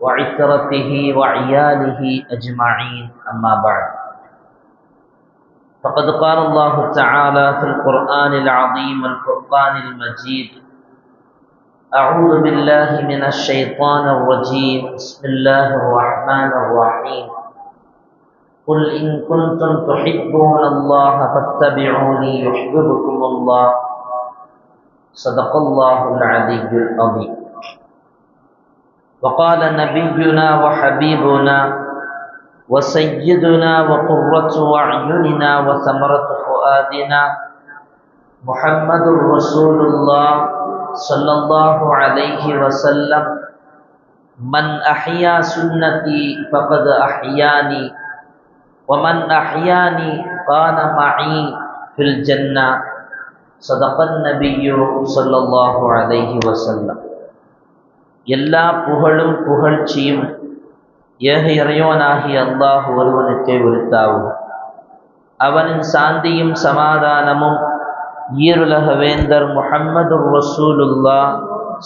وعترته وعياله أجمعين. أما بعد فقد قال الله تعالى في القرآن العظيم الفرقان المجيد أعوذ بالله من الشيطان الرجيم. بسم الله الرحمن الرحيم. قل إن كنتم تحبون الله فاتبعوني يحببكم الله. صدق الله العلي العظيم. وقال نبينا وحبيبنا وسيدنا وقرة أعيننا وثمرة فؤادنا محمد رسول الله صلى الله عليه وسلم. من أحيا سنتي فقد أحياني ومن أحياني كان معي في الجنة. صدق النبي صلى الله عليه وسلم. எல்லா புகழும் புகழ்ச்சியும் ஏக இறைவனாகி அல்லாஹ் ஒருவனுக்கே உரித்தாவும் அவனின் சாந்தியும் சமாதானமும் ஈருலக வேந்தர் முஹம்மது ரசூலுல்லா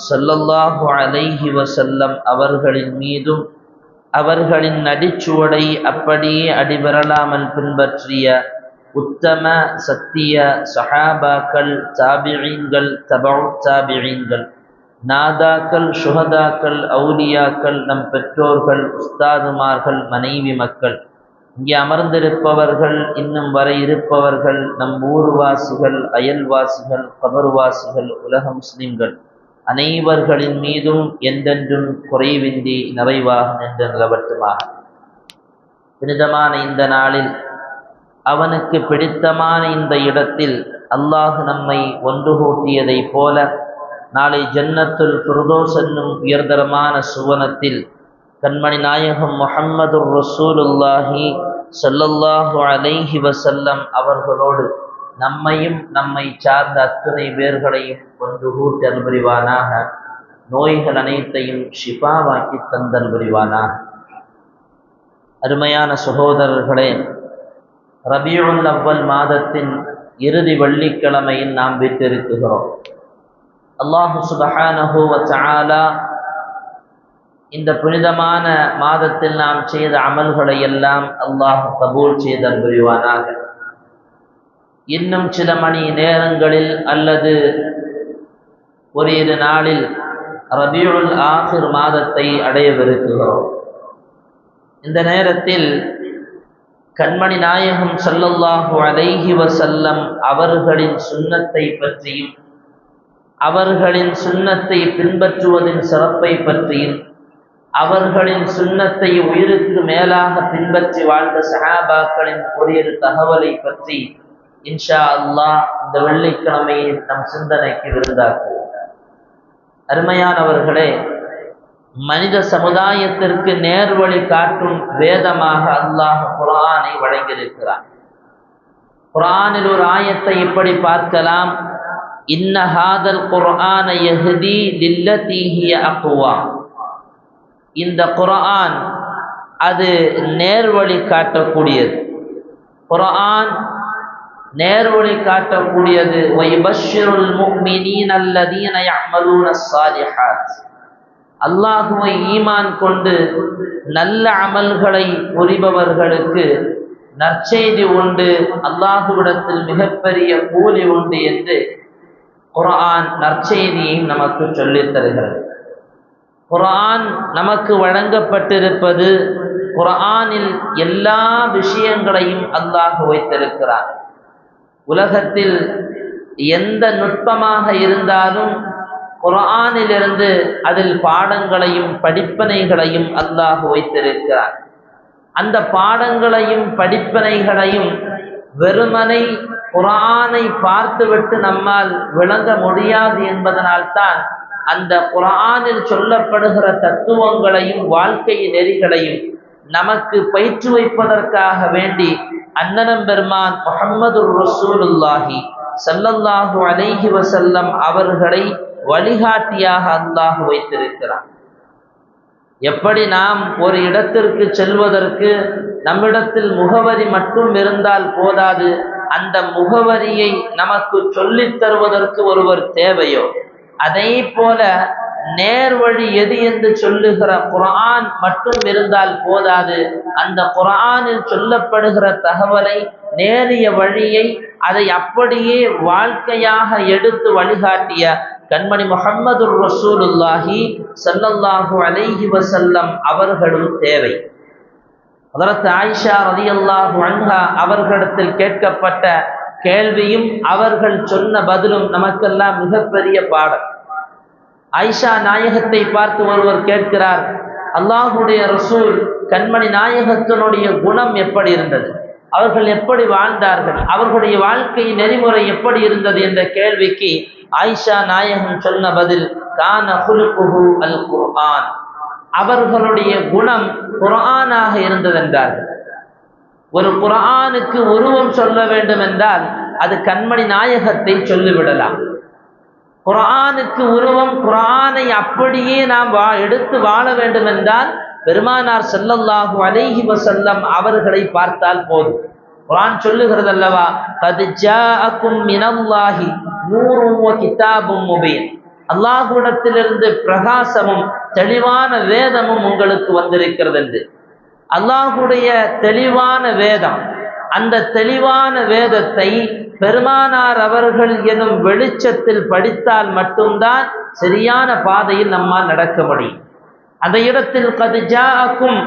சல்லல்லாஹு அலைஹி வசல்லம் அவர்களின் மீதும் அவர்களின் நடிச்சுவடை அப்படியே அடிபெறலாமல் பின்பற்றிய உத்தம சத்திய சஹாபாக்கள் தாபிழீன்கள் தபா தாபிழீன்கள் நாதாக்கள் சுகதாக்கள் அவுலியாக்கள் நம் பெற்றோர்கள் உஸ்தாதுமார்கள் மனைவி மக்கள். இங்கே அமர்ந்திருப்பவர்கள் இன்னும் வர இருப்பவர்கள் நம் ஊர்வாசிகள் அயல்வாசிகள் கபர்வாசிகள் உலக முஸ்லிம்கள். அனைவர்களின் மீதும் எந்தென்றும் குறைவின்றி நிறைவாக நின்று நிலவட்டுமாக. புனிதமான இந்த நாளில் அவனுக்கு பிடித்தமான இந்த இடத்தில் அல்லாஹ் நம்மை ஒன்று கூட்டியதைப் போல நாளை ஜன்னத்துல் குருதோஸ் என்னும் உயர்தரமான சுவனத்தில் கண்மணி நாயகம் முஹம்மது ரசூலுல்லாஹி சல்லல்லாஹு அலைஹி வசல்லம் அவர்களோடு நம்மையும் நம்மை சார்ந்த அத்துணை பேர்களையும் ஒன்று கூட்டி அன்புரிவானாக நோய்கள் அனைத்தையும் ஷிஃபாவாக்கி தந்தல் புரிவானாக அருமையான சகோதரர்களே ரபியுல் அவ்வல் மாதத்தின் இறுதி வெள்ளிக்கிழமையில் நாம் விட்டிருக்கிறோம். அல்லாஹு சுபஹானஹு வச்சாலா இந்த புனிதமான மாதத்தில் நாம் செய்த அமல்களை எல்லாம் அல்லாஹ் கபூல் செய்தல் புரிவானாக இன்னும் சில மணி நேரங்களில் அல்லது ஒரு இரு நாளில் ரபியுல் ஆசிர் மாதத்தை அடையவிருக்கிறோம். இந்த நேரத்தில் கண்மணி நாயகம் சல்லல்லாஹு அலைஹி வசல்லம் அவர்களின் சுண்ணத்தை பற்றியும் அவர்களின் சுண்ணத்தை பின்பற்றுவதின் சிறப்பை பற்றியும் அவர்களின் சுண்ணத்தை உயிருக்கு மேலாக பின்பற்றி வாழ்ந்த சஹாபாக்களின் ஒரு தகவலை பற்றி இன்ஷா அல்லாஹ் இந்த வெள்ளிக்கிழமையை நம் சிந்தனைக்கு விருந்தாக்குவோம். அருமையானவர்களே மனித சமுதாயத்திற்கு நேர்வழி காட்டும் வேதமாக அல்லாஹ் குரானை வழங்கியிருக்கிறார் குரானில் ஒரு ஆயத்தை இப்படி பார்க்கலாம். இன்ன ஹாதல் குர்ஆன யஹதி லில்லதீஹிய அக்வா இந்த குர்ஆன் அது நேர்வழி காட்டக்கூடியது. குர்ஆன் நேர்வழி காட்டக்கூடியது. வைபஷ்ஷிருல் முஃமினீன அல்லதீன யஅமலூன ஸாலிஹாத் அல்லாஹுவை ஈமான் கொண்டு நல்ல அமல்களை புரிபவர்களுக்கு நற்செய்தி உண்டு. அல்லாஹுவிடத்தில் மிகப்பெரிய கூலி உண்டு என்று குரான் நற்செய்தியை நமக்கு சொல்லித் தருகிறது. குரான் நமக்கு வழங்கப்பட்டிருப்பது குரானில் எல்லா விஷயங்களையும் அல்லாஹ் வைத்திருக்கிறார் உலகத்தில் எந்த நுட்பமாக இருந்தாலும் குரானிலிருந்து அதில் பாடங்களையும் படிப்பனைகளையும் அல்லாஹ் வைத்திருக்கிறார் அந்த பாடங்களையும் படிப்பனைகளையும் வெறுமனை குரானை பார்த்துவிட்டு நம்மால் விளங்க முடியாது என்பதனால்தான் அந்த குரானில் சொல்லப்படுகிற தத்துவங்களையும் வாழ்க்கை நெறிகளையும் நமக்கு பயிற்று வைப்பதற்காக வேண்டி அன்னனம் பெருமான் முகமது ரசூலுல்லாஹி சல்லல்லாஹு அலைஹி வசல்லம் அவர்களை வழிகாட்டியாக அல்லாஹ் வைத்திருக்கிறார் எப்படி நாம் ஒரு இடத்திற்கு செல்வதற்கு நம்மிடத்தில் முகவரி மட்டும் இருந்தால் போதாது அந்த முகவரியை நமக்கு சொல்லித் தருவதற்கு ஒருவர் தேவையோ? அதே போல நேர்வழி எது என்று சொல்லுகிற குரான் மட்டும் இருந்தால் போதாது அந்த குரானில் சொல்லப்படுகிற தகவலை நேரிய வழியை அதை அப்படியே வாழ்க்கையாக எடுத்து வழிகாட்டிய கண்மணி முகம்மது ரசூலுல்லாஹி சல்லல்லாஹு அலைஹி வசல்லம் அவர்களும் தேவை. அதற்கு ஆயிஷா ரதி அல்லாஹு அன்ஹா அவர்களிடத்தில் கேட்கப்பட்ட கேள்வியும் அவர்கள் சொன்ன பதிலும் நமக்கெல்லாம் மிகப்பெரிய பாடம். ஆயிஷா நாயகத்தை பார்த்து ஒருவர் கேட்கிறார் அல்லாஹுடைய ரசூல் கண்மணி நாயகத்தினுடைய குணம் எப்படி இருந்தது? அவர்கள் எப்படி வாழ்ந்தார்கள்? அவர்களுடைய வாழ்க்கை நெறிமுறை எப்படி இருந்தது என்ற கேள்விக்கு ஆயிஷா நாயகன் சொன்ன பதில் கான ஹுலுகுஹு அல் குர்ஆன். அவர்களுடைய குணம் குர்ஆனாக இருந்தது என்றார்கள். ஒரு குர்ஆனுக்கு உருவம் சொல்ல வேண்டும் என்றால் அது கண்மணி நாயகத்தை சொல்லிவிடலாம். குரானுக்கு உருவம் குரானை அப்படியே நாம் வா எடுத்து வாழ வேண்டும் என்றால் பெருமானார் செல்லல்லாஹு அலைஹி வசல்லம் அவர்களை பார்த்தால் போதும். குரான் சொல்லுகிறது அல்லவா கது ஜாஅக்கும் மினல்லாஹி நூறும் கிதாபும் முபீன். அல்லாஹுடத்திலிருந்து பிரகாசமும் தெளிவான வேதமும் உங்களுக்கு வந்திருக்கிறது என்று அல்லாஹுடைய தெளிவான வேதம் அந்த தெளிவான வேதத்தை பெருமானார் அவர்கள் எனும் வெளிச்சத்தில் படித்தால் மட்டும்தான் சரியான பாதையில் நம்மால் நடக்க முடியும். அந்த இடத்தில் கதுஜாக்கும்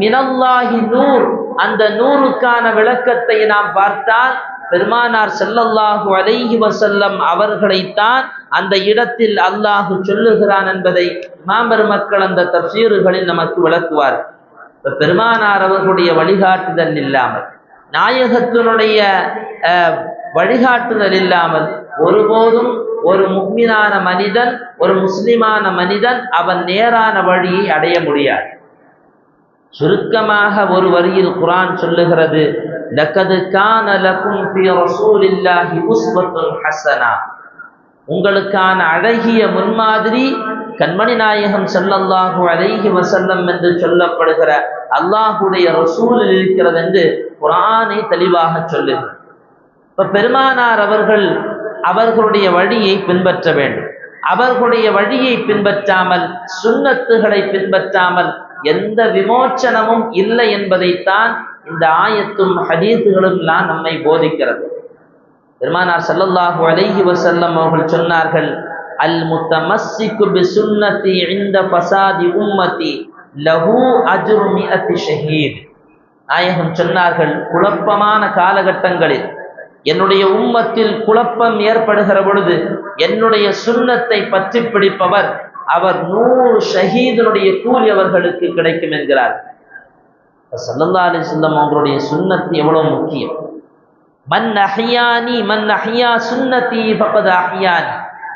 மினல்லாஹி நூர். அந்த நூறுக்கான விளக்கத்தை நாம் பார்த்தால் பெருமானார் செல்லல்லாஹு அலைஹி வசல்லம் அவர்களைத்தான் அந்த இடத்தில் அல்லாஹு சொல்லுகிறான் என்பதை மாம்பெரு மக்கள் அந்த தப்சீறுகளில் நமக்கு விளக்குவார். இப்போ பெருமானார் அவர்களுடைய வழிகாட்டுதல் இல்லாமல் நாயகத்தினுடைய வழிகாட்டுதல் இல்லாமல் ஒருபோதும் ஒரு முக்மினான மனிதன் ஒரு முஸ்லிமான மனிதன் அவன் நேரான வழியை அடைய முடியாது. சுருக்கமாக ஒரு வரியில் குரான் சொல்லுகிறது லக்கது கான லக்கும் ஃபி ரசூலில்லாஹி உஸ்வத்துல் ஹசனா உங்களுக்கான அழகிய முன்மாதிரி கண்மணி நாயகம் செல்லல்லாஹு அலைஹி வசல்லம் என்று சொல்லப்படுகிற அல்லாஹுடைய ரசூலில் இருக்கிறது என்று குரானை தெளிவாக சொல்லுகிறது. இப்ப பெருமானார் அவர்கள் அவர்களுடைய வழியை பின்பற்ற வேண்டும். அவர்களுடைய வழியை பின்பற்றாமல் சுண்ணத்துகளை பின்பற்றாமல் எந்த விமோச்சனமும் இல்லை என்பதைத்தான் இந்த ஆயத்தும் ஹதீத்துகளும் எல்லாம் நம்மை போதிக்கிறது. பெருமானார் சல்லல்லாஹு அலைஹி வசல்லம் அவர்கள் சொன்னார்கள் அல் முத்தமஸ்ஸிக்கு பி சுன்னதி இந்த பசாதி உம்மதி லஹு அஜ்ரு மிஅத்தி ஷஹீத். நாயகம் சொன்னார்கள் குழப்பமான காலகட்டங்களில் என்னுடைய உம்மத்தில் குழப்பம் ஏற்படுகிற பொழுது என்னுடைய சுண்ணத்தை பற்றி பிடிப்பவர் அவர் நூறு ஷஹீதனுடைய கூலி அவர்களுக்கு கிடைக்கும் என்கிறார். சல்லல்லா அலி சொல்லம் அவங்களுடைய சுண்ணத்து எவ்வளவு முக்கியம்? மன் அஹியானி மன் அஹியா சுண்ணத்தி பப்பது அஹியானி.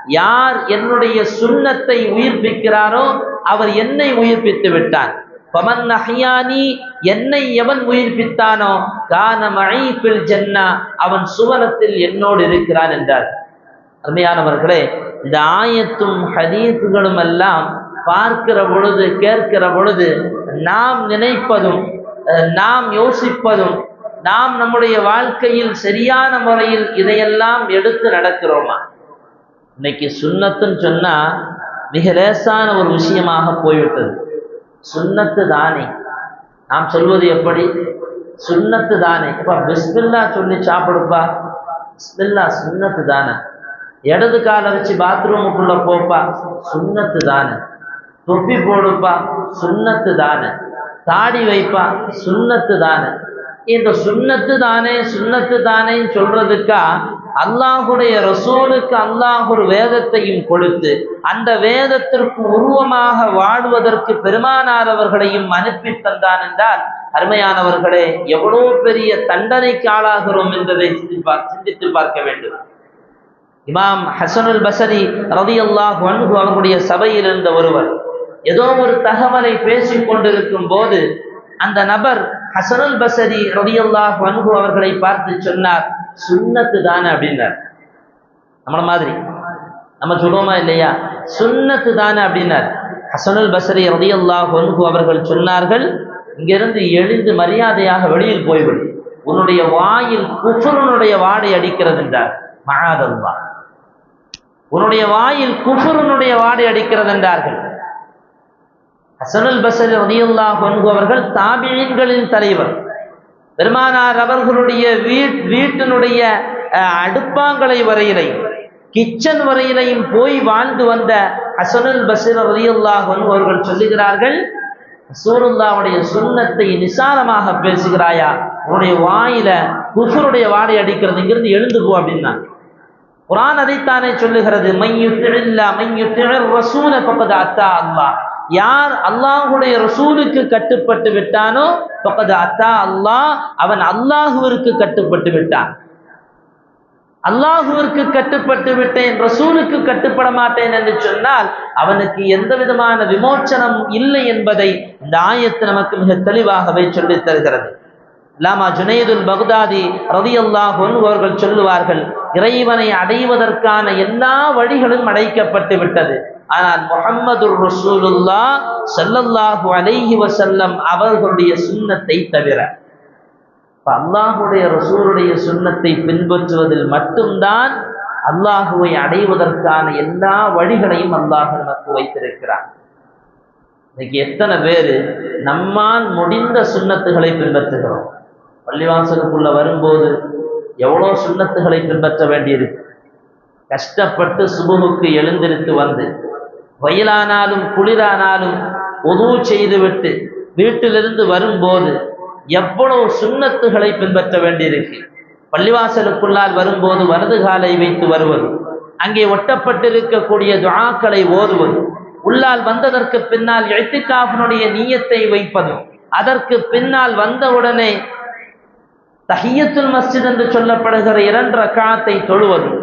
யார் என்னுடைய சுண்ணத்தை உயிர்ப்பிக்கிறாரோ அவர் என்னை உயிர்ப்பித்து விட்டான் பமன் அஹியானி என்னை எவன் உயிர்ப்பித்தானோ? கான மழைப்பில் ஜன்னா. அவன் சுவனத்தில் என்னோடு இருக்கிறான் என்றார். அருமையானவர்களே இந்த ஆயத்தும் ஹதீசுகளும் எல்லாம் பார்க்கிற பொழுது கேட்கிற பொழுது நாம் நினைப்பதும் நாம் யோசிப்பதும் நாம் நம்முடைய வாழ்க்கையில் சரியான முறையில் இதையெல்லாம் எடுத்து நடக்கிறோமா? இன்னைக்கு சுண்ணத்துன்னு சொன்னா மிக லேசான ஒரு விஷயமாக போய்விட்டது. சுண்ணத்து தானே நாம் சொல்வது எப்படி? சுண்ணத்து தானே இப்போ பிஸ்மில்லா சொல்லி சாப்பிடுப்பா. பிஸ்மில்லா சுண்ணத்து தானே இடது காலை வச்சு பாத்ரூமுக்குள்ள போப்பா. சுண்ணத்து தானே தொப்பி போடுப்பா. சுண்ணத்து தானே தாடி வைப்பா. சுண்ணத்து தானே இந்த சுண்ணத்து தானே சுண்ணத்து தானேன்னு சொல்றதுக்கா அல்லாஹுடைய ரசூலுக்கு அல்லாஹ் ஒரு வேதத்தையும் கொடுத்து அந்த வேதத்திற்கு உருவமாக வாழ்வதற்கு பெருமானார் அவர்களையும் அனுப்பி தந்தான் என்றால் அருமையானவர்களே எவ்வளோ பெரிய தண்டனைக்கு ஆளாகிறோம் என்பதை சிந்தித்து பார்க்க வேண்டும். இமாம் ஹசனுல் பசரி ரதி அல்லாஹ் வன்கு அவர்களுடைய சபையில் இருந்த ஒருவர் ஏதோ ஒரு தகவலை பேசிக் கொண்டிருக்கும் போது அந்த நபர் ஹசனுல் பசரி ரதி அல்லாஹ் வன்கு அவர்களை பார்த்து சொன்னார் சுண்ணத்து தானே அப்படின்னார். நம்மள மாதிரி. நம்ம சொல்றோமா இல்லையா? சுண்ணத்து தானே அப்படின்னார். ஹசனுல் பசரி ரதி அல்லாஹ் அவர்கள் சொன்னார்கள் இங்கிருந்து எழுந்து மரியாதையாக வெளியில் போய்விடு. உன்னுடைய வாயில் குஃபுருனுடைய வாடை அடிக்கிறது என்றார். மகாதல்வா உன்னுடைய வாயில் குஃபுருனுடைய வாடை அடிக்கிறது என்றார்கள். ஹசனுல் பசரி ரதியுல்லாஹ் அவர்கள் தாபியின்களின் தலைவர். பெருமானார் அவர்களுடைய வீட் வீட்டினுடைய அடுப்பாங்களை வரையிலையும் கிச்சன் வரையிலையும் போய் வாழ்ந்து வந்த ஹசனுல் பசீர் ரதியுல்லாஹ் அவர்கள் சொல்லுகிறார்கள் சூருல்லாவுடைய சுண்ணத்தை நிசாரமாக பேசுகிறாயா? உன்னுடைய வாயில குஃபருடைய வாடை அடிக்கிறது இங்கிருந்து எழுந்து போ அப்படின்னா. குரான் அதைத்தானே சொல்லுகிறது மையுத்திழா மையுத்திழர் ரசூல பக்கத்து அத்தா அல்லாஹ். யார் அல்லாஹுடைய ரசூலுக்கு கட்டுப்பட்டு விட்டானோ பக்கத்து அத்தா அல்லாஹ் அவன் அல்லாஹுவிற்கு கட்டுப்பட்டு விட்டான். அல்லாஹுவிற்கு கட்டுப்பட்டு விட்டேன் ரசூலுக்கு கட்டுப்பட மாட்டேன் என்று சொன்னால் அவனுக்கு எந்த விதமான விமோச்சனம் இல்லை என்பதை இந்த ஆயத்து நமக்கு மிக தெளிவாகவே சொல்லித் தருகிறது. லாமா ஜுனைதுல் பக்தாதி ரதி அவர்கள் சொல்லுவார்கள் இறைவனை அடைவதற்கான எல்லா வழிகளும் அடைக்கப்பட்டு விட்டது. ஆனால் முகம்மது ரசூலுல்லா சல்லல்லாஹு அலைஹி வசல்லம் அவர்களுடைய சுண்ணத்தை தவிர அல்லாஹுடைய ரசூருடைய சுண்ணத்தை பின்பற்றுவதில் மட்டும்தான் அல்லாஹுவை அடைவதற்கான எல்லா வழிகளையும் அல்லாஹ் நமக்கு வைத்திருக்கிறார் இன்னைக்கு எத்தனை பேர் நம்மால் முடிந்த சுண்ணத்துகளை பின்பற்றுகிறோம். பள்ளிவாசலுக்குள்ள வரும்போது எவ்வளோ சுண்ணத்துகளை பின்பற்ற வேண்டியிருக்கு கஷ்டப்பட்டு சுபுகுக்கு எழுந்திருத்து வந்து வயலானாலும் குளிரானாலும் உதவு செய்துவிட்டு வீட்டிலிருந்து வரும்போது எவ்வளவு சுண்ணத்துகளை பின்பற்ற வேண்டியிருக்கு? பள்ளிவாசலுக்குள்ளால் வரும்போது வலது காலை வைத்து வருவது அங்கே ஒட்டப்பட்டிருக்கக்கூடிய துவாக்களை ஓதுவது உள்ளால் வந்ததற்கு பின்னால் எழுத்துக்காஃபனுடைய நீயத்தை வைப்பதும் அதற்கு பின்னால் வந்தவுடனே தஹியத்துல் மஸ்ஜித் என்று சொல்லப்படுகிற இரண்டு ரக்காத்தை தொழுவதும்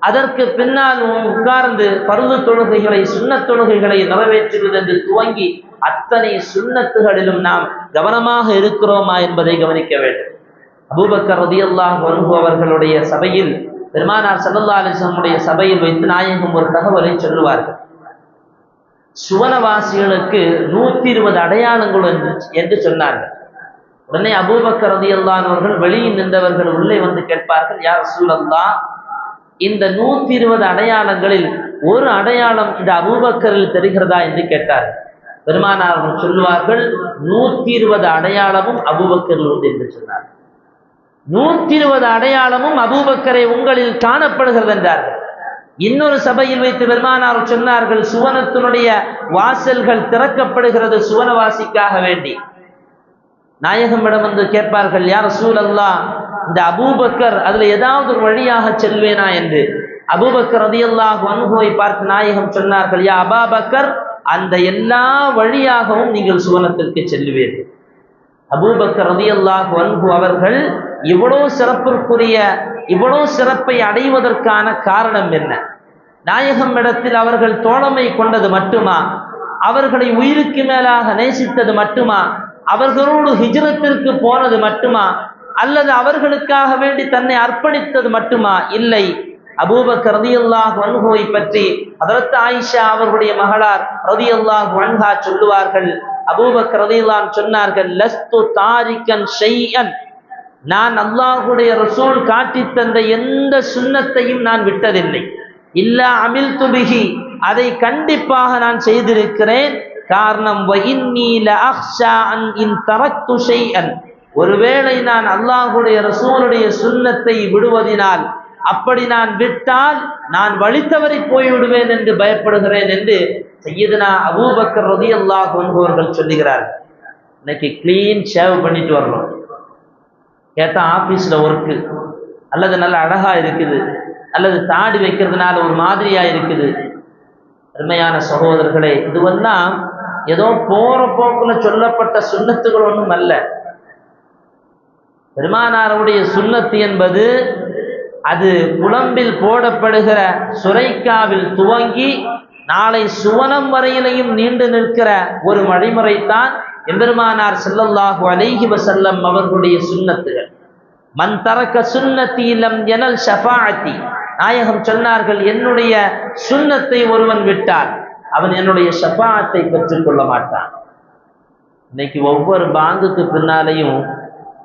அதற்கு பின்னால் உட்கார்ந்து பருது தொழுகைகளை சுண்ணத் தொழுகைகளை நிறைவேற்றுவது என்று துவங்கி அத்தனை சுண்ணத்துகளிலும் நாம் கவனமாக இருக்கிறோமா என்பதை கவனிக்க வேண்டும். அபூபக்கர் ரதியல்லாஹ் அனுபு அவர்களுடைய சபையில் பெருமானார் சல்லா அலிசனுடைய சபையில் வைத்து நாயகம் ஒரு தகவலை சொல்லுவார்கள். சுவனவாசிகளுக்கு நூத்தி இருபது அடையாளங்கள் என்று என்று சொன்னார்கள். உடனே அபூபக்கர் ரதியல்லான் அவர்கள் வெளியில் நின்றவர்கள் உள்ளே வந்து கேட்பார்கள் யார் சூழல்லா இந்த நூத்தி இருபது அடையாளங்களில் ஒரு அடையாளம் இந்த அபூபக்கரில் தெரிகிறதா? என்று கேட்டார் பெருமானார் சொல்லுவார்கள் நூத்தி இருபது அடையாளமும் அபூபக்கரில் உண்டு என்று சொன்னார் நூத்தி இருபது அடையாளமும் அபூபக்கரை உங்களில் காணப்படுகிறது என்றார்கள். இன்னொரு சபையில் வைத்து பெருமானார் சொன்னார்கள் சுவனத்தினுடைய வாசல்கள் திறக்கப்படுகிறது சுவனவாசிக்காக வேண்டி. நாயகமிடம் வந்து கேட்பார்கள் யார் சூழல்லா இந்த அபூபக்கர் அதுல ஏதாவது ஒரு வழியாக செல்வேனா? என்று. அபூபக்கர் ரதியல்லாஹ் அனுபவை பார்த்து நாயகம் சொன்னார்கள் யா அபாபக்கர் அந்த எல்லா வழியாகவும் நீங்கள் சுவனத்திற்கு செல்லுவீர்கள் அபூபக்கர் ரதியல்லாஹ் அன்பு அவர்கள் இவ்வளோ சிறப்பிற்குரிய இவ்வளோ சிறப்பை அடைவதற்கான காரணம் என்ன? நாயகம் இடத்தில் அவர்கள் தோழமை கொண்டது மட்டுமா? அவர்களை உயிருக்கு மேலாக நேசித்தது மட்டுமா? அவர்களோடு ஹிஜ்ரத்திற்கு போனது மட்டுமா? அல்லது அவர்களுக்காக வேண்டி தன்னை அர்ப்பணித்தது மட்டுமா? இல்லை. அபூபக் ரதியுல்லாஹ் வன்ஹோவை பற்றி அதரத் ஆயிஷா அவர்களுடைய மகளார் ரதியுல்லாஹ் வன்ஹா சொல்லுவார்கள். அபூபக் ரதியுல்லான் சொன்னார்கள் லஸ்து தாரிக்கன் ஷையன். நான் அல்லாஹுடைய ரசூல் காட்டி தந்த எந்த சுண்ணத்தையும் நான் விட்டதில்லை. இல்லா அமில் துபிகி அதை கண்டிப்பாக நான் செய்திருக்கிறேன். காரணம் ஒருவேளை நான் அல்லாஹுடைய ரசூலுடைய சுண்ணத்தை விடுவதினால் அப்படி நான் விட்டால் நான் வழித்தவரை போய்விடுவேன் என்று பயப்படுகிறேன் என்று செய்யதுனா அபூபக்கர் ரதி அல்லாஹ் என்பவர்கள் சொல்லுகிறார்கள். இன்னைக்கு கிளீன் ஷேவ் பண்ணிட்டு வரணும். கேட்டா ஆபீஸ்ல ஒர்க்கு அல்லது நல்ல அழகா இருக்குது அல்லது தாடி வைக்கிறதுனால ஒரு மாதிரியா இருக்குது. அருமையான சகோதரர்களே இதுவெல்லாம் ஏதோ போற போக்குல சொல்லப்பட்ட சுண்ணத்துகள் ஒன்றும் அல்ல. பெருமானாருடைய சுண்ணத்து என்பது அது குழம்பில் போடப்படுகிற சுரைக்காவில் துவங்கி நாளை சுவனம் வரையிலையும் நீண்டு நிற்கிற ஒரு வழிமுறைத்தான் எம்பெருமானார் செல்லல்லாஹு அலைஹி வசல்லம் அவர்களுடைய சுண்ணத்துகள். மண் தரக்க சுண்ணத்தி லம் எனல் ஷஃபாஅத்தி. நாயகம் சொன்னார்கள் என்னுடைய சுண்ணத்தை ஒருவன் விட்டார் அவன் என்னுடைய ஷஃபாஅத்தை பெற்றுக்கொள்ள மாட்டான் இன்னைக்கு ஒவ்வொரு பாங்குக்கு பின்னாலையும்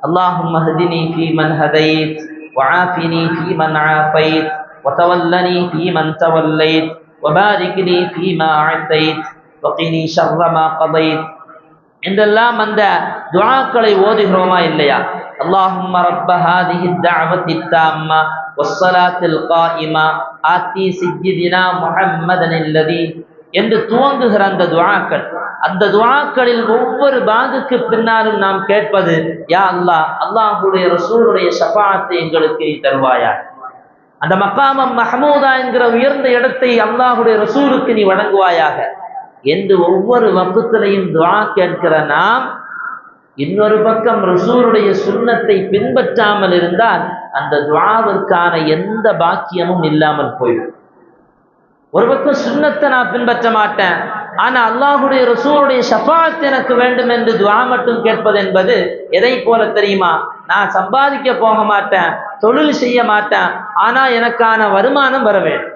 அல்லாஹும் மஹதினி ஃபீ மன் ஹதைத் وعافني فيمن عافيت وتولني فيمن توليت وبارك لي فيما أعطيت وقني شر ما قضيت என்றெல்லாம் அந்த துஆக்களை ஓதுகிறோமா இல்லையா اللهم رب هذه الدعوة التامة والصلاة القائمة آتي سيدنا محمد الذي என்று துவங்குகிற அந்த துவாக்கள். அந்த துவாக்களில் ஒவ்வொரு பாகுக்கு பின்னாலும் நாம் கேட்பது யா அல்லாஹ் அல்லாஹுடைய ரசூலுடைய சபாத்தை எங்களுக்கு நீ தருவாயா? அந்த மக்காமம் மஹமூதா என்கிற உயர்ந்த இடத்தை அல்லாஹுடைய ரசூலுக்கு நீ வழங்குவாயாக. என்று ஒவ்வொரு வகுத்திலையும் துவா கேட்கிற நாம் இன்னொரு பக்கம் ரசூருடைய சுண்ணத்தை பின்பற்றாமல் இருந்தால் அந்த துவாவிற்கான எந்த பாக்கியமும் இல்லாமல் போயிடும் ஒரு பக்கம் சுண்ணத்தை நான் பின்பற்ற மாட்டேன். ஆனா அல்லாஹுடைய ரசூலுடைய ஷஃபாத் எனக்கு வேண்டும் என்று துவா மட்டும் கேட்பது என்பது எதை போல தெரியுமா? நான் சம்பாதிக்க போக மாட்டேன் தொழில் செய்ய மாட்டேன் ஆனா எனக்கான வருமானம் வர வேண்டும்.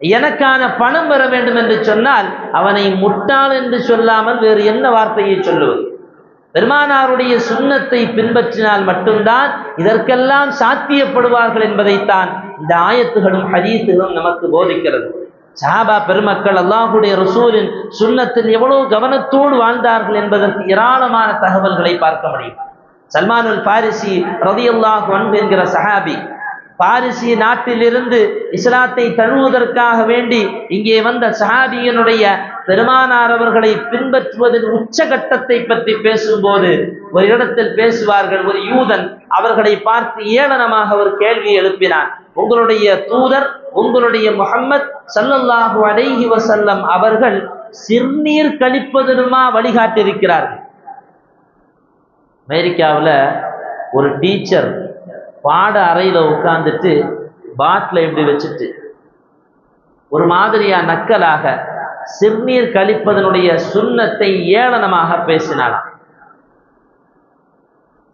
எனக்கான பணம் வர வேண்டும் என்று சொன்னால் அவனை முட்டாள் என்று சொல்லாமல் வேறு என்ன வார்த்தையை சொல்லுவது? பெருமானாருடைய சுண்ணத்தை பின்பற்றினால் மட்டும்தான் இதற்கெல்லாம் சாத்தியப்படுவார்கள் என்பதைத்தான் இந்த ஆயத்துகளும் ஹதீசுகளும் நமக்கு போதிக்கிறது. சாபா பெருமக்கள் அல்லாஹுடைய ரசூலின் சுண்ணத்தில் எவ்வளவு கவனத்தோடு வாழ்ந்தார்கள் என்பதற்கு ஏராளமான தகவல்களை பார்க்க முடியும். சல்மானுல் பாரிசி ரதியுல்லாஹ் என்கிற சஹாபி பாரிசி நாட்டிலிருந்து இஸ்லாத்தை தழுவுவதற்காக வேண்டி இங்கே வந்த சஹாபியனுடைய பெருமானார் அவர்களை பின்பற்றுவதன் உச்சகட்டத்தை பற்றி பேசும்போது ஒரு இடத்தில் பேசுவார்கள். ஒரு யூதன் அவர்களை பார்த்து ஏளனமாக ஒரு கேள்வி எழுப்பினான். உங்களுடைய தூதர் உங்களுடைய முகம்மது சல்லல்லாஹு அலைஹி வசல்லம் அவர்கள் சிறுநீர் கழிப்பதனுமா வழிகாட்டியிருக்கிறார்கள். அமெரிக்காவில் ஒரு டீச்சர் பாட அறையில் உட்காந்துட்டு பாட்டில் இப்படி வச்சுட்டு ஒரு மாதிரியா நக்கலாக சிறுநீர் கழிப்பதனுடைய சுண்ணத்தை ஏளனமாக பேசினாலாம்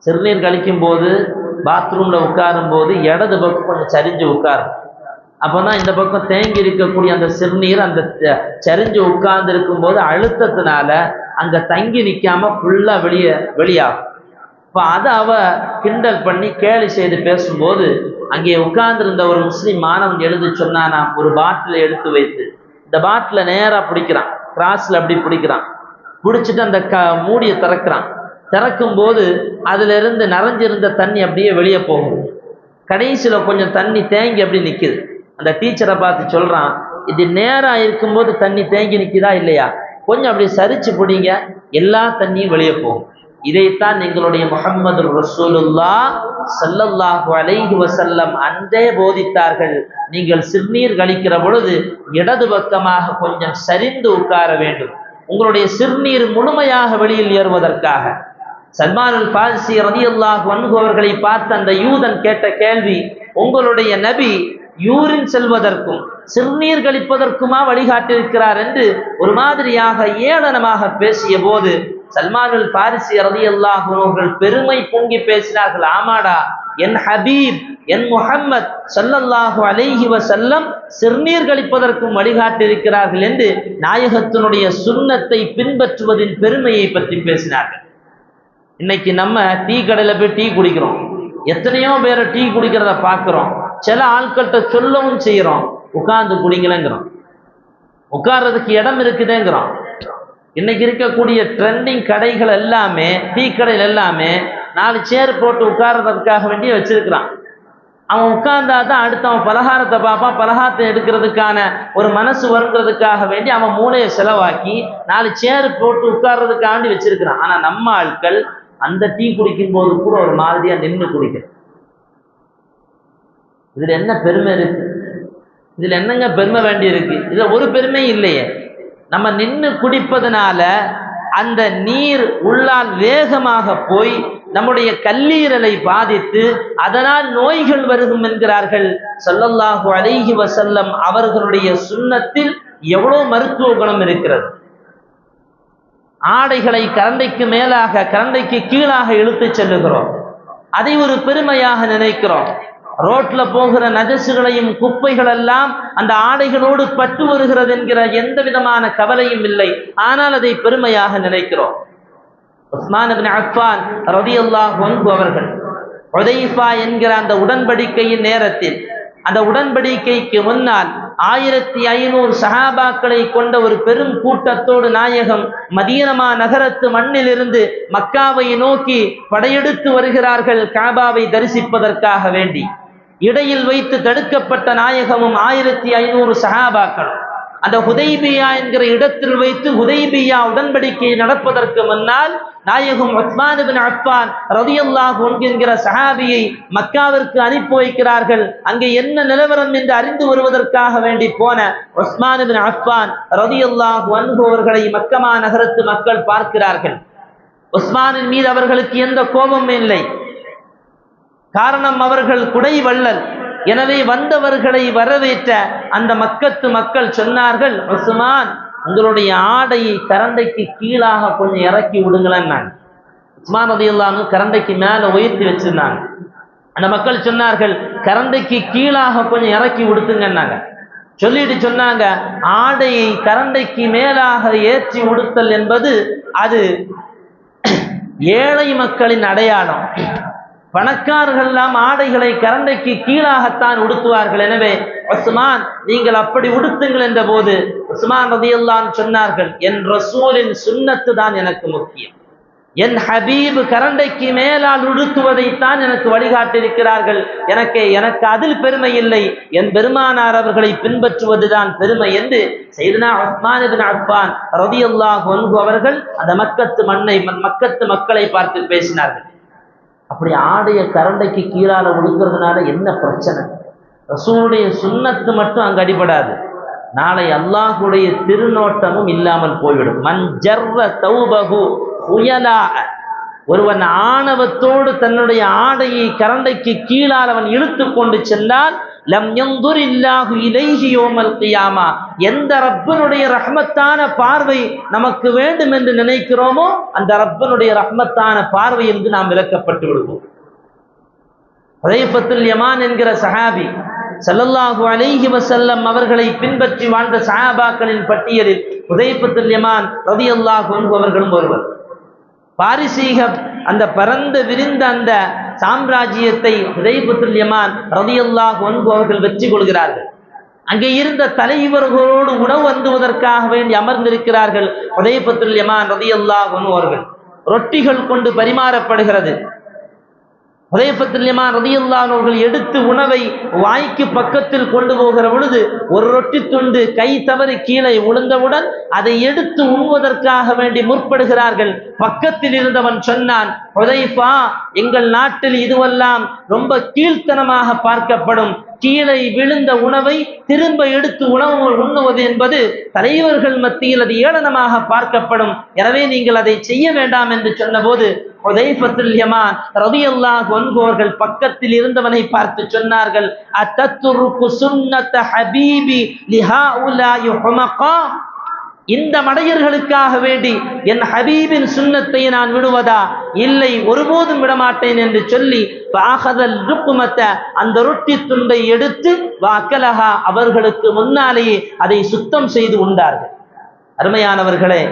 சிறுநீர் கழிக்கும் போது பாத்ரூமில் உட்காரும் போது இடது பக்கம் கொஞ்சம் சரிஞ்சு உட்காரும் அப்போதான் இந்த பக்கம் தேங்கி இருக்கக்கூடிய அந்த சிறுநீர் அந்த சரிஞ்சு உட்கார்ந்து இருக்கும்போது அழுத்தத்தினால அங்கே தங்கி நிக்காம ஃபுல்லாக வெளியே வெளியாகும். இப்போ அதை அவ கிண்டல் பண்ணி கேலி செய்து பேசும்போது அங்கே உட்கார்ந்துருந்த ஒரு முஸ்லீம் மாணவன் எழுதி சொன்னானாம் ஒரு பாட்டிலை எடுத்து வைத்து. இந்த பாட்டிலை நேராக பிடிக்கிறான். கிராஸில் அப்படி பிடிக்கிறான். பிடிச்சிட்டு அந்த க மூடியை திறக்கிறான். திறக்கும் போது அதிலிருந்து நிறைஞ்சிருந்த தண்ணி அப்படியே வெளியே போகும். கடைசியில் கொஞ்சம் தண்ணி தேங்கி அப்படி நிற்கிது அந்த டீச்சரை பார்த்து சொல்கிறான் இது நேராக இருக்கும்போது தண்ணி தேங்கி நிற்குதா இல்லையா? கொஞ்சம் அப்படி சரிச்சு பிடிங்க எல்லா தண்ணியும் வெளியே போகும். இதைத்தான் எங்களுடைய முகமது ரசூலுல்லா சல்லல்லாஹு அலைஹி வசல்லம் அன்றே போதித்தார்கள். நீங்கள் சிறுநீர் கழிக்கிற பொழுது இடது பக்கமாக கொஞ்சம் சரிந்து உட்கார வேண்டும். உங்களுடைய சிறுநீர் முழுமையாக வெளியில் ஏறுவதற்காக. சல்மான் அல் பாரிசி ரதியுல்லாஹ் அல்லாஹ் அவர்களை பார்த்த அந்த யூதன் கேட்ட கேள்வி உங்களுடைய நபி யூரின் செல்வதற்கும் சிறுநீர் கழிப்பதற்குமா வழிகாட்டியிருக்கிறார்? என்று ஒரு மாதிரியாக ஏளனமாக பேசிய போது சல்மானுல் பாரிசி ரலியல்லாஹு அவர்கள் பெருமை பொங்கி பேசினார்கள். ஆமாடா என் ஹபீப் என் முஹம்மத் சல்லல்லாஹு அலைஹி வசல்லம் சிறுநீர் கழிப்பதற்கும் வழிகாட்டியிருக்கிறார்கள் என்று நாயகத்தினுடைய சுண்ணத்தை பின்பற்றுவதின் பெருமையை பற்றி பேசினார்கள். இன்னைக்கு நம்ம டீ கடையில் போய் டீ குடிக்கிறோம். எத்தனையோ பேரை டீ குடிக்கிறத பார்க்குறோம். சில ஆட்கள்கிட்ட சொல்லவும் செய்கிறோம் உட்கார்ந்து குடிங்களேங்கிறோம். உட்கார்றதுக்கு இடம் இருக்குதேங்கிறோம். இன்னைக்கு இருக்கக்கூடிய ட்ரெண்டிங் கடைகள் எல்லாமே டீ கடையில் எல்லாமே நாலு சேர் போட்டு உட்கார்றதுக்காக வேண்டி வச்சிருக்கிறான். அவன் உட்கார்ந்தா தான் அடுத்து அவன் பலகாரத்தை பார்ப்பான். பலகாரத்தை எடுக்கிறதுக்கான ஒரு மனசு வருங்கிறதுக்காக வேண்டி அவன் மூளையை செலவாக்கி நாலு சேர் போட்டு உட்கார்றதுக்காண்டி வச்சிருக்கிறான். ஆனால் நம்ம ஆட்கள் அந்த டீ குடிக்கும் போது கூட ஒரு மாதிரியா நின்று குடிக்கிறேன் இதுல என்ன பெருமை இருக்கு? இதுல என்னங்க பெருமை வேண்டி இருக்கு? இதுல ஒரு பெருமை இல்லையே. நம்ம நின்று குடிப்பதனால அந்த நீர் உள்ளால் வேகமாக போய் நம்முடைய கல்லீரலை பாதித்து அதனால் நோய்கள் வருகும் என்கிறார்கள். ஸல்லல்லாஹு அலைஹி வசல்லம் அவர்களுடைய சுண்ணத்தில் எவ்வளவு மருத்துவ குணம் இருக்கிறது? ஆடைகளை கரண்டைக்கு மேலாக கரண்டைக்கு கீழாக இழுத்துச் செல்லுகிறோம். அதை ஒரு பெருமையாக நினைக்கிறோம். ரோட்ல போகிற நஜசுகளையும் குப்பைகள் எல்லாம் அந்த ஆடைகளோடு பட்டு வருகிறது என்கிற எந்த விதமான கவலையும் இல்லை. ஆனால் அதை பெருமையாக நினைக்கிறோம். உஸ்மான் இப்னு அஃபான் ரலியல்லாஹு அன்ஹு அவர்கள் உதைஃபா என்கிற அந்த உடன்படிக்கையின் நேரத்தில் அந்த உடன்படிக்கைக்கு முன்னால் ஆயிரத்தி ஐநூறு சஹாபாக்களை கொண்ட ஒரு பெரும் கூட்டத்தோடு நாயகம் மதீனமா நகரத்து மண்ணிலிருந்து மக்காவை நோக்கி படையெடுத்து வருகிறார்கள் காபாவை தரிசிப்பதற்காக வேண்டி. இடையில் வைத்து தடுக்கப்பட்ட நாயகமும் ஆயிரத்தி ஐநூறு சஹாபாக்களும். அந்த ஹுதைபியா என்கிற இடத்தில் வைத்து ஹுதைபியா உடன்படிக்கை நடப்பதற்கு முன்னால் நாயகம் உஸ்மான் பின் அஃபான் ரதியல்லாஹு என்கிற சஹாபியை மக்காவிற்கு அனுப்பி வைக்கிறார்கள். அங்கே என்ன நிலவரம் என்று அறிந்து வருவதற்காக வேண்டி போன உஸ்மான் பின் அஃபான் ரதியல்லாஹு அவர்களை மக்கமா நகரத்து மக்கள் பார்க்கிறார்கள். உஸ்மானின் மீது அவர்களுக்கு எந்த கோபமும் இல்லை. காரணம் அவர்கள் குடை வள்ளல் எனவே வந்தவர்களை வரவேற்ற அந்த மக்கத்து மக்கள் சொன்னார்கள் உஸ்மான் உங்களுடைய ஆடையை கரண்டைக்கு கீழாக கொஞ்சம் இறக்கி விடுங்களேன் நான். உஸ்மான் இல்லாமல் கரண்டைக்கு மேலே உயர்த்தி வச்சிருந்தாங்க. அந்த மக்கள் சொன்னார்கள் கரண்டைக்கு கீழாக கொஞ்சம் இறக்கி விடுத்துங்கன்னாங்க. சொல்லிட்டு சொன்னாங்க ஆடையை கரண்டைக்கு மேலாக ஏற்றி உடுத்தல் என்பது அது ஏழை மக்களின் அடையாளம். பணக்காரர்கள் எல்லாம் ஆடைகளை கரண்டைக்கு கீழாகத்தான் உடுத்துவார்கள். எனவே உஸ்மான் நீங்கள் அப்படி உடுத்துங்கள் என்ற போது உஸ்மான் ரதியல்லான் சொன்னார்கள் என் ரசூலின் சுண்ணத்து தான் எனக்கு முக்கியம். என் ஹபீப் கரண்டைக்கு மேலால் உடுத்துவதைத்தான் எனக்கு வழிகாட்டிருக்கிறார்கள் எனக்கு எனக்கு அதில் பெருமை இல்லை. என் பெருமானார் அவர்களை பின்பற்றுவதுதான் பெருமை என்று செய்தனா உஸ்மான் இப்னு ரதியல்லாஹ் ரதியல்லாஹு அவர்கள் அந்த மக்கத்து மண்ணை மக்கத்து மக்களை பார்த்து பேசினார்கள். அப்படி ஆடைய கரண்டைக்கு கீழால உடுக்கிறதுனால என்ன பிரச்சனை? ரசூலுடைய சுண்ணத்து மட்டும் அங்கே அடிபடாது. நாளை அல்லாஹுடைய திருநோட்டமும் இல்லாமல் போய்விடும். மஞ்சர்வ தௌபகு புயலா ஒருவன் ஆணவத்தோடு தன்னுடைய ஆடையை கரண்டைக்கு கீழால் அவன் இழுத்து கொண்டு சென்றால் லம் யந்துர் இல்லாஹு இலைஹி யோமல் கியாமா எந்த ரப்பனுடைய ரஹ்மத்தான பார்வை நமக்கு வேண்டும் என்று நினைக்கிறோமோ அந்த ரப்பனுடைய ரஹ்மத்தான பார்வை என்று நாம் விளக்கப்பட்டு விடுவோம். ஹுதைஃபத்துல் யமான் என்கிற சஹாபி சல்லல்லாஹு அலைஹி வசல்லம் அவர்களை பின்பற்றி வாழ்ந்த சஹாபாக்களின் பட்டியலில் ஹுதைஃபத்துல் யமான் ரலியல்லாஹு அன்ஹு அவர்களும் ஒருவர். பாரிசீக அந்த பறந்து விரிந்த அந்த சாம்ராஜ்யத்தை ஹுதைபத்துல் யமான் ரதியல்லாஹ் ஒன்பு அவர்கள் வெற்றி கொள்கிறார்கள். அங்கே இருந்த தலைவர்களோடு உணவு அந்துவதற்காக வேண்டி அமர்ந்திருக்கிறார்கள் ஹுதைபத்துல் யமான் ரதியல்லாஹ் ஒன்பு அவர்கள். ரொட்டிகள் கொண்டு பரிமாறப்படுகிறது. ஹுதைபத்துல்யமா ரதியுல்லான் அவர்கள் எடுத்து உணவை வாய்க்கு பக்கத்தில் கொண்டு போகிற பொழுது ஒரு ரொட்டி துண்டு கை தவறி கீழே விழுந்தவுடன் அதை எடுத்து உண்வதற்காக வேண்டி முற்படுகிறார்கள். பக்கத்தில் இருந்தவன் சொன்னான் ஹுதைஃபா எங்கள் நாட்டில் இதுவெல்லாம் ரொம்ப கீழ்த்தனமாக பார்க்கப்படும். கீழே விழுந்த உணவை திரும்ப எடுத்து உணவு உண்ணுவது என்பது தலைவர்கள் மத்தியில் அது ஏளனமாக பார்க்கப்படும். எனவே நீங்கள் அதை செய்ய வேண்டாம் என்று சொன்னபோது ஹுதைஃபத்துல் யமான் ரலியல்லாஹு பக்கத்தில் இருந்தவனை பார்த்து சொன்னார்கள் அத்தத்துருக்கு சுன்னத ஹபீபி லிஹாஉலாயி ஹுமகா? இந்த மடையர்களுக்காக வேண்டி என் ஹபீபின் சுண்ணத்தை நான் விடுவதா? இல்லை ஒருபோதும் விடமாட்டேன் என்று சொல்லி பாகதல் ருக்குமத்த அந்த ரொட்டி துண்டை எடுத்து வாக்கலகா அவர்களுக்கு முன்னாலேயே அதை சுத்தம் செய்து உண்டார்கள். அருமையானவர்களே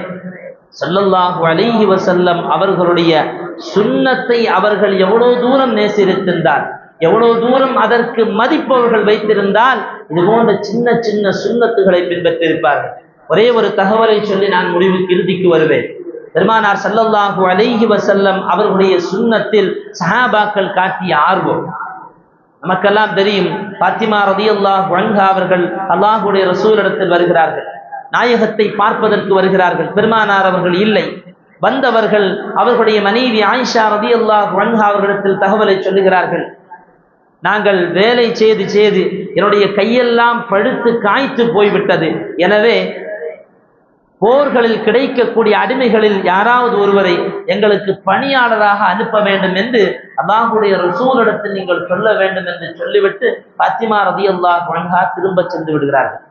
ஸல்லல்லாஹு அலைஹி வசல்லம் அவர்களுடைய சுண்ணத்தை அவர்கள் எவ்வளவு தூரம் நேசித்திருந்தார் எவ்வளவு தூரம் அதற்கு மதிப்பவர்கள் வைத்திருந்தால் இது போன்ற சின்ன சின்ன சுண்ணத்துகளை பின்பற்றிருப்பார்கள். ஒரே ஒரு தகவலை சொல்லி நான் முடிவுக்கு இறுதிக்கு வருவேன். பெருமானார் சல்லல்லாஹு அலைஹி வசல்லம் அவர்களுடைய சுண்ணத்தில் சஹாபாக்கள் காட்டிய ஆர்வம். நமக்கெல்லாம் தெரியும் பாத்திமா ரதி அல்லாஹ் வன்ஹா அவர்கள் அல்லாஹுடைய ரசூலிடத்தில் வருகிறார்கள். நாயகத்தை பார்ப்பதற்கு வருகிறார்கள். பெருமானார் அவர்கள் இல்லை. வந்தவர்கள் அவர்களுடைய மனைவி ஆயிஷா ரதி அல்லாஹ் வன்ஹா அவர்களிடத்தில் தகவலை சொல்லுகிறார்கள். நாங்கள் வேலை செய்து செய்து என்னுடைய கையெல்லாம் பழுத்து காய்த்து போய்விட்டது. எனவே போர்களில் கிடைக்கக்கூடிய அடிமைகளில் யாராவது ஒருவரை எங்களுக்கு பணியாளராக அனுப்ப வேண்டும் என்று அல்லாஹுடைய ரசூலிடத்தில் நீங்கள் சொல்ல வேண்டும் என்று சொல்லிவிட்டு பாத்திமா ரதி அல்லாஹ் வன்ஹா திரும்ப சென்று விடுகிறார்கள்.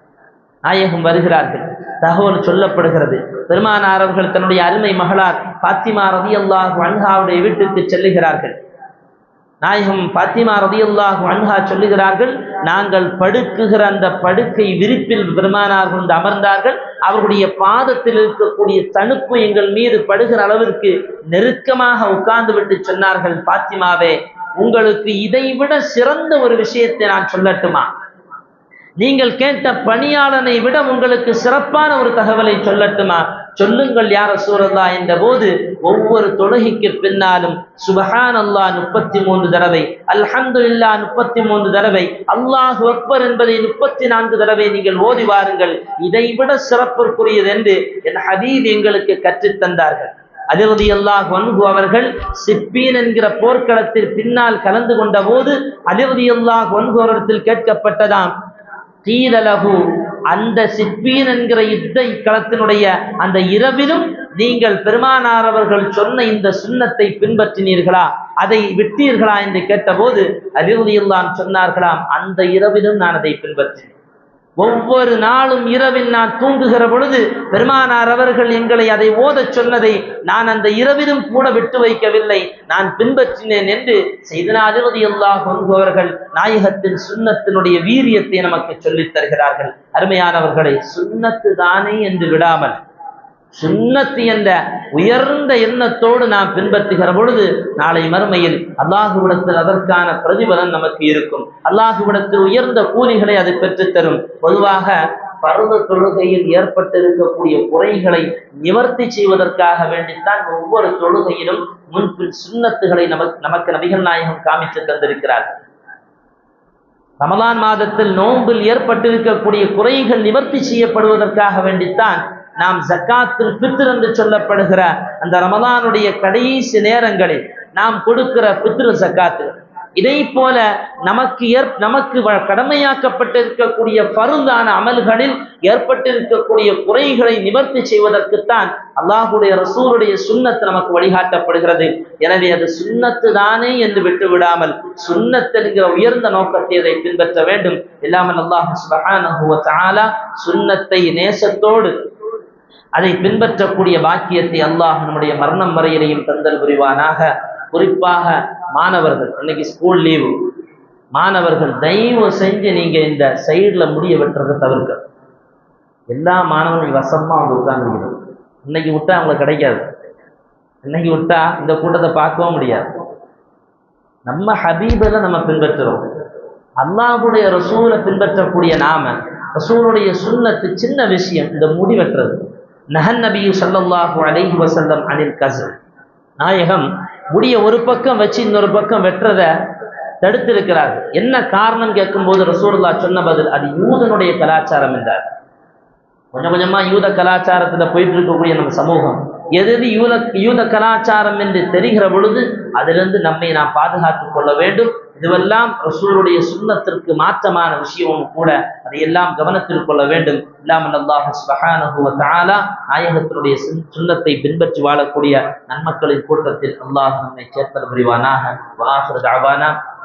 நாயகம் வருகிறார்கள். தகவல் சொல்லப்படுகிறது. பெருமானார் அவர்கள் தன்னுடைய அருமை மகளார் பாத்திமா ரதி அல்லாஹ் வன்ஹாவுடைய வீட்டுக்கு செல்லுகிறார்கள். நாயகம் பாத்திமா ரதியுல்லாஹு அன்ஹா சொல்லுகிறார்கள் நாங்கள் படுக்குகிற அந்த படுக்கை விரிப்பில் பெருமானார் கொண்டு அமர்ந்தார்கள். அவர்களுடைய பாதத்தில் இருக்கக்கூடிய தணுப்பு எங்கள் மீது படுகிற அளவிற்கு நெருக்கமாக உட்கார்ந்து விட்டு சொன்னார்கள் பாத்திமாவே உங்களுக்கு இதைவிட சிறந்த ஒரு விஷயத்தை நான் சொல்லட்டுமா? நீங்கள் கேட்ட பணியாளனை விட உங்களுக்கு சிறப்பான ஒரு தகவலை சொல்லட்டுமா? சொல்லுங்கள் யார சூரல்லா என்ற போது ஒவ்வொரு தொழுகைக்கு பின்னாலும் சுபஹான் அல்லா முப்பத்தி மூன்று தடவை அல்ஹந்து இல்லா முப்பத்தி மூன்று தடவை அல்லாஹ் அக்பர் என்பதை முப்பத்தி நான்கு தடவை நீங்கள் ஓதி வாருங்கள். இதைவிட சிறப்பிற்குரியது என்று என் ஹபீப் எங்களுக்கு கற்றுத்தந்தார்கள் அதிரதி அல்லாஹ் ஒன்கு அவர்கள் சிப்பீன் என்கிற போர்க்களத்தில் பின்னால் கலந்து கொண்ட போது அதிரதி அல்லாஹ் ஒன்கு அவரிடத்தில் கேட்கப்பட்டதாம் தீரலகு அந்த சிப்பீன் என்கிற யுத்த களத்தினுடைய அந்த இரவிலும் நீங்கள் பெருமானார் அவர்கள் சொன்ன இந்த சுண்ணத்தை பின்பற்றினீர்களா? அதை விட்டீர்களா? என்று கேட்டபோது அறிவுதியெல்லாம் சொன்னார்களாம் அந்த இரவிலும் நான் அதை பின்பற்றினேன். ஒவ்வொரு நாளும் இரவில் நான் தூங்குகிற பொழுது பெருமானார் அவர்கள் எங்களை அதை ஓதச் சொன்னதை நான் அந்த இரவிலும் கூட விட்டு வைக்கவில்லை. நான் பின்பற்றினேன் என்று செய்தனா அதிபதி அல்லாஹ் கொள்பவர்கள் நாயகத்தின் சுண்ணத்தினுடைய வீரியத்தை நமக்கு சொல்லித் தருகிறார்கள். அருமையானவர்களை சுண்ணத்து தானே என்று விடாமல் சுண்ணத்து என்ற உயர்ந்த எண்ணத்தோடு நாம் பின்பற்றுகிற பொழுது நாளை மறுமையில் அல்லாஹுவிடத்தில் அதற்கான பிரதிபலன் நமக்கு இருக்கும். அல்லாஹுவிடத்தில் உயர்ந்த கூலிகளை அது பெற்றுத்தரும் பொதுவாக பருவ தொழுகையில் ஏற்பட்டிருக்கக்கூடிய குறைகளை நிவர்த்தி செய்வதற்காக வேண்டித்தான் ஒவ்வொரு தொழுகையிலும் முன்பின் சுண்ணத்துகளை நமக்கு நமக்கு நபிகள் நாயகம் காமித்து தந்திருக்கிறார். ரமலான் மாதத்தில் நோன்பில் ஏற்பட்டிருக்கக்கூடிய குறைகள் நிவர்த்தி செய்யப்படுவதற்காக வேண்டித்தான் நாம் ஜக்காத்துல் ஃபித்ர் என்று சொல்லப்படுகிற அந்த ரமதானுடைய கடைசி நேரங்களில் நாம் கொடுக்கிற பித்ரு ஜக்காத்து. இதை போல நமக்கு ஏற் நமக்கு கடமையாக்கப்பட்டிருக்கக்கூடிய பருந்தான அமல்களில் ஏற்பட்டிருக்கக்கூடிய குறைகளை நிவர்த்தி செய்வதற்குத்தான் அல்லாஹுடைய ரசூருடைய சுண்ணத்து நமக்கு வழிகாட்டப்படுகிறது. எனவே அது சுண்ணத்து தானே என்று விட்டு விடாமல் சுண்ணத் என்கிற உயர்ந்த நோக்கத்தை அதை பின்பற்ற வேண்டும். இல்லாமல் அல்லாஹு சுபஹானஹு வ தஆலா சுண்ணத்தை நேசத்தோடு அதை பின்பற்றக்கூடிய பாக்கியத்தை அல்லாஹ் நம்முடைய மரணம் வரையிலையும் தந்தல் புரிவானாக. குறிப்பாக மாணவர்கள் இன்னைக்கு ஸ்கூல் லீவு மாணவர்கள் தயவு செஞ்சு நீங்க இந்த சைடுல முடிய வெட்டுறதை தவிர்க்க. எல்லா மாணவர்கள் வசமா அவங்க உட்கார்ந்துருக்கிறது இன்னைக்கு விட்டா அவங்களுக்கு கிடைக்காது. இன்னைக்கு விட்டா இந்த கூட்டத்தை பார்க்கவும் முடியாது. நம்ம ஹபீபில் நம்ம பின்பற்றுறோம். அல்லாஹுடைய ரசூலை பின்பற்றக்கூடிய நாம ரசூலுடைய சுண்ணத்து சின்ன விஷயம் இந்த முடி வெட்டுறது. நஹன் நபியு சல்லாஹு அலைஹி வசல்லம் அனில் கசல் நாயகம் முடிய ஒரு பக்கம் வச்சு இன்னொரு பக்கம் வெட்டுறத தடுத்திருக்கிறார். என்ன காரணம் கேட்கும்போது ரசூல்லா சொன்ன பதில் அது யூதனுடைய கலாச்சாரம் என்றார். கொஞ்சம் கொஞ்சமா யூத கலாச்சாரத்துல போயிட்டு இருக்கக்கூடிய நம்ம சமூகம். எது எது யூத யூத கலாச்சாரம் என்று தெரிகிற பொழுது அதிலிருந்து நம்மை நாம் பாதுகாத்துக் கொள்ள வேண்டும். இதுவெல்லாம் ரசூலுடைய சுண்ணத்திற்கு மாற்றமான விஷயமும் கூட அதையெல்லாம் கவனத்தில் கொள்ள வேண்டும். இல்லாமல் அல்லாஹ் சுபஹானஹு நாயகத்தினுடைய சுண்ணத்தை பின்பற்றி வாழக்கூடிய நன்மக்களின் கூட்டத்தில் அல்லாஹ் நம்மை சேர்த்தல் புரிவானாக. வாஹிரு தாவானா